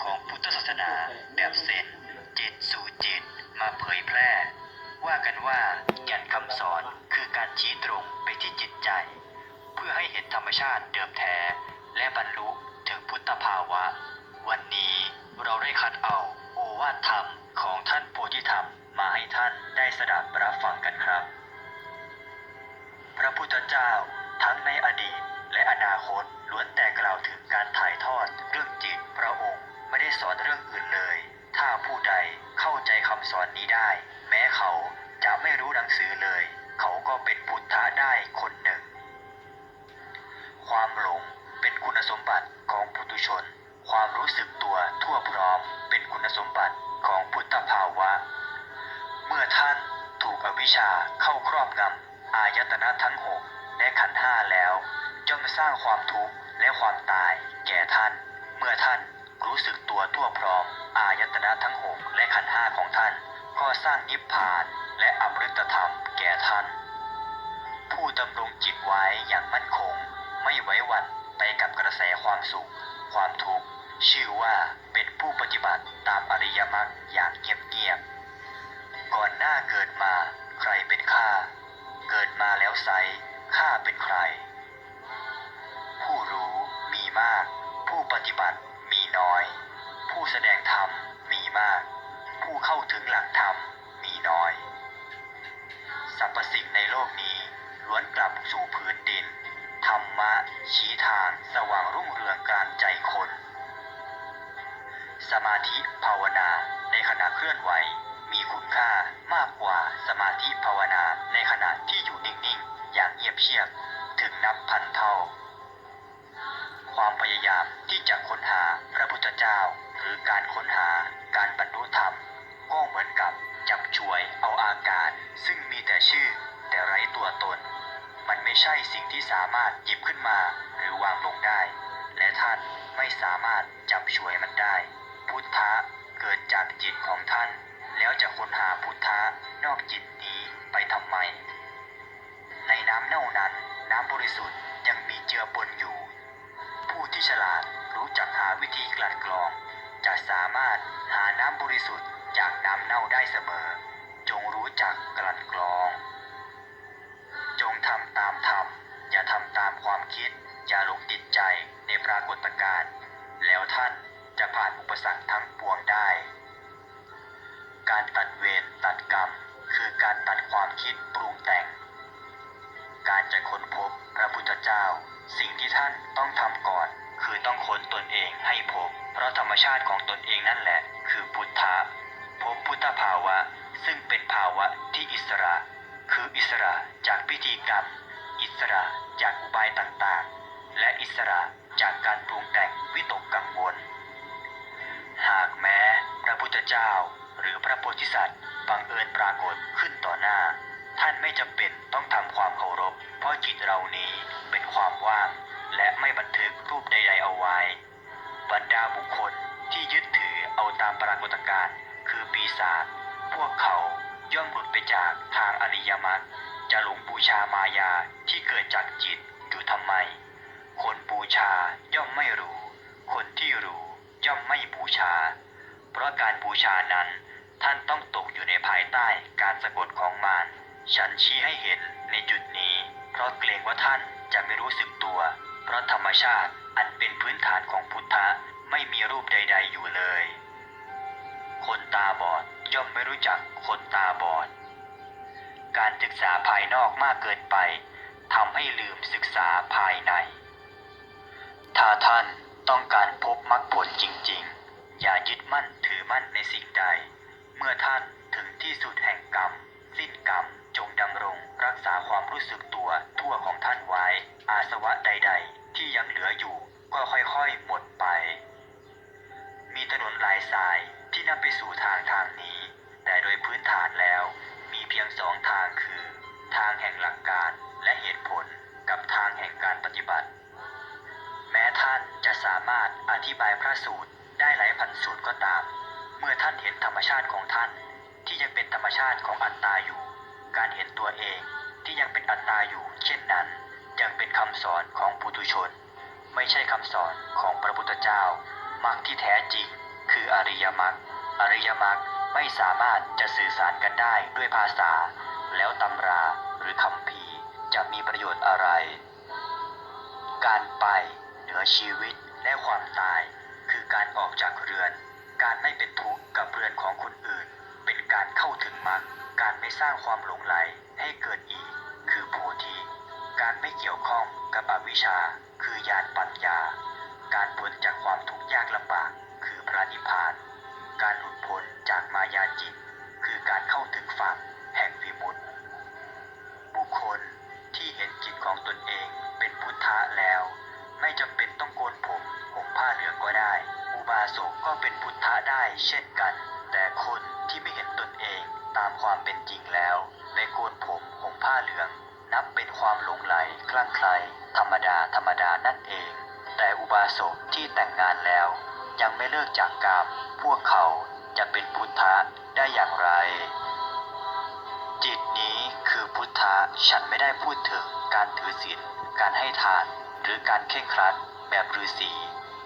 ของพุทธศาสนาแบบเซนจิตสู่จิตมาเผยแพร่ ว่ากันว่าแก่นคำสอนคือการชี้ตรงไปที่จิตใจ เพื่อให้เห็นธรรมชาติเดิมแท้ และบรรลุถึงพุทธภาวะ วันนี้เราได้คัดเอาโอวาทธรรมของท่านโพธิธรรมมาให้ท่านได้สดับรับฟังกันครับ พระพุทธเจ้าทั้งในอดีตและอนาคตล้วนแต่ ความหลงเป็นคุณสมบัติของปุถุชน ความรู้สึกตัวทั่วพร้อมเป็นคุณสมบัติของพุทธภาวะ เมื่อท่านถูกอวิชชาเข้าครอบงำอายตนะทั้งหกและขันห้าแล้วย่อมสร้างความทุกข์และความตายแก่ท่าน เมื่อท่านรู้สึกตัวทั่วพร้อม อายตนะทั้งหกและขันห้าของท่าน ก็สร้างนิพพานและอมฤตธรรมแก่ท่าน ผู้ดำรงจิตไว้อย่างมั่นคง ไม่ไวหวั่นไปกับกระแสความสุข ความทุกข์ชื่อว่าเป็นผู้ปฏิบัติตามอริยมรรคอย่างเงียบๆก่อนหน้าเกิดมาใครเป็นข้าเกิดมาแล้วไซข้าเป็นใคร ผู้รู้มีมาก ผู้ปฏิบัติมีน้อย ผู้แสดงธรรมมีมาก ผู้เข้าถึงหลักธรรมมีน้อย สรรพสิ่งในโลกนี้ล้วนกลับสู่พื้นดิน รรมะ ชี้ทางสว่างรุ่งเรืองกลางใจคน สมาธิภาวนาในขณะเคลื่อนไหว มีคุณค่ามากกว่าสมาธิภาวนาในขณะ ใช่สิ่งที่สามารถหยิบขึ้นมาหรือวางลงได้ และท่านไม่สามารถจับช่วยมันได้ พุทธะเกิดจากจิตของท่าน แล้วจะค้นหาพุทธะนอกจิตนี้ไปทำไม ในน้ำเน่านั้นน้ำบริสุทธิ์ยังมีเจือปนอยู่ ผู้ที่ฉลาดรู้จักหาวิธีกลั่นกรอง จะสามารถหาน้ำบริสุทธิ์จากน้ำเน่าได้เสมอ ปราการ แล้วท่านจะผ่านอุปสรรคทั้งปวงได้ การตัดเวรตัดกรรม คือการตัดความคิดปรุงแต่ง การจะค้นพบพระพุทธเจ้า สิ่งที่ท่านต้องทำก่อน คือต้องค้นตนเองให้พบ เพราะธรรมชาติของตนเองนั่นแหละ คือพุทธะพบพุทธภาวะ ซึ่งเป็นภาวะที่อิสระ คืออิสระจากพิธีกรรม อิสระจากอุบายต่างๆ และอิสระ จากการปรุงแต่งวิตกกังวล หากแม้พระพุทธเจ้าหรือพระโพธิสัตว์บังเอิญปรากฏขึ้นต่อหน้า ท่านไม่จำเป็นต้องทำความเคารพ เพราะจิตเรานี้เป็นความว่าง และไม่บันทึกรูปใด ๆ เอาไว้ บรรดาบุคคลที่ยึดถือเอาตามปรากฏการณ์คือปีศาจพวกเขาย่อมหลุดไปจากทางอริยมรรคจะหลงบูชามายาที่เกิดจากจิตอยู่ทำไม คนบูชาย่อมไม่รู้ คนที่รู้ย่อมไม่บูชา เพราะการบูชานั้นท่านต้องตกอยู่ในภายใต้การสะกดของมารฉันชี้ให้เห็นในจุดนี้ เพราะเกรงว่าท่านจะไม่รู้สึกตัว เพราะธรรมชาติอันเป็นพื้นฐานของพุทธะไม่มีรูปใด ๆ อยู่เลย คนตาบอดย่อมไม่รู้จักคนตาบอด การศึกษาภายนอกมากเกินไปทำให้ลืมศึกษาภายใน ถ้าท่านต้องการพบมรรคผลจริงๆ อย่ายึดมั่นถือมั่นในสิ่งใด เมื่อท่านถึงที่สุดแห่งกรรม สิ้นกรรม จงดำรง รักษาความรู้สึกตัวทั่วของท่านไว้ อาสวะใด ๆ ที่ยังเหลืออยู่ก็ค่อย สามารถอธิบายพระสูตรได้หลายพันสูตรก็ตาม เมื่อท่านเห็นธรรมชาติของท่าน ที่ยังเป็นธรรมชาติของอัตตาอยู่ การเห็นตัวเองที่ยังเป็นอัตตาอยู่ เช่นนั้น ยังเป็นคำสอนของปุถุชน ไม่ใช่คำสอนของพระพุทธเจ้ามรรคที่แท้จริง คืออริยมรรคอริยมรรคไม่สามารถจะสื่อสารกันได้ด้วยภาษา แล้วตำราหรือคำพีจะมีประโยชน์อะไร อชีวิตและความตาย คือการออกจากเรือน การไม่เป็นทุกข์กับเรือนของคนอื่น เป็นการเข้าถึงมรรคการไม่สร้างความหลงไหลให้เกิดอีก คือโพธิการไม่เกี่ยวข้องกับอวิชชา คือญาณปัญญา การพ้นจากความทุกข์ยากลำบาก คือพระนิพพาน การหลุดพ้นจากมายาจิต คือการเข้าถึงฝั่งแห่งวิมุตติ บุคคลที่เห็นจิตของตนเองเป็นพุทธะแล้ว ไม่จำเป็น อุบาสกก็เป็นพุทธะได้เช่นกัน แต่คนที่ไม่เห็นตนเองตามความเป็นจริงแล้วไปโกนผมห่มผ้าเหลือง นับเป็นความหลงไหลคลั่งไคล้ธรรมดาธรรมดานั่นเอง แต่อุบาสกที่แต่งงานแล้ว ยังไม่เลิกจากกาม พวกเขาจะเป็นพุทธะได้อย่างไร จิตนี้คือพุทธะฉันไม่ได้พูดถึงการถือศีลการให้ทาน หรือการเข่งครัดแบบฤาษี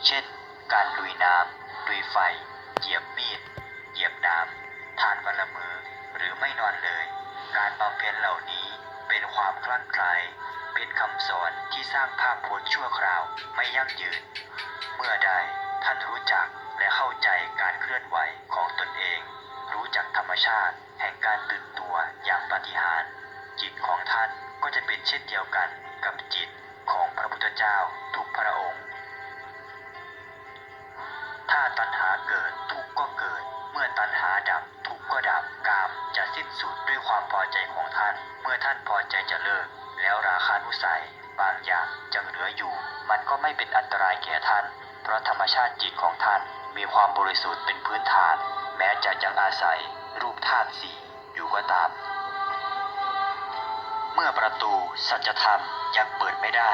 เช่น การลุยน้ำลุยไฟ เหยียบมีด เหยียบน้ำทานวันละมือหรือไม่นอนเลย การบำเพ็ญเหล่านี้เป็นความคลั่งไคล้เป็นคำสอนที่สร้างภาพพจน์ชั่วคราวไม่ยั่งยืน เมื่อใดท่านรู้จักและเข้าใจการเคลื่อนไหวของตนเอง รู้จักธรรมชาติ แห่งการตื่นตัวอย่างปฏิหาร จิตของท่านก็จะเป็นเช่นเดียวกันกับจิตของพระพุทธเจ้าทุกพระองค์ ถ้าตัณหาเกิดทุกข์ก็เกิด เมื่อตัณหาดับทุกข์ก็ดับกามจะสิ้นสุดด้วยความพอใจของท่าน เมื่อท่านพอใจจะเลิก แล้วราคานุสัย บางอย่างยังเหลืออยู่ มันก็ไม่เป็นอันตรายแก่ท่าน เพราะธรรมชาติจิตของท่าน มีความบริสุทธิ์เป็นพื้นฐาน แม้จะยังอาศัย รูปธาตุสี่อยู่ก็ตาม เมื่อประตูสัจธรรมยังเปิดไม่ได้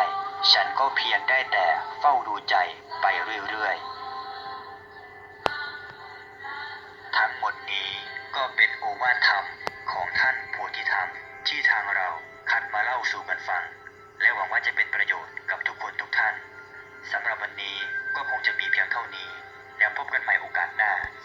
ฉันก็เพียงได้แต่เฝ้าดูใจไปเรื่อยๆ เป็นโอวาทธรรมของท่านโพธิธรรม ที่ทางเราคัดมาเล่าสู่กันฟัง และหวังว่าจะเป็นประโยชน์กับทุกคนทุกท่านสำหรับวันนี้ก็คงจะมีเพียงเท่านี้ แล้วพบกันใหม่โอกาสหน้า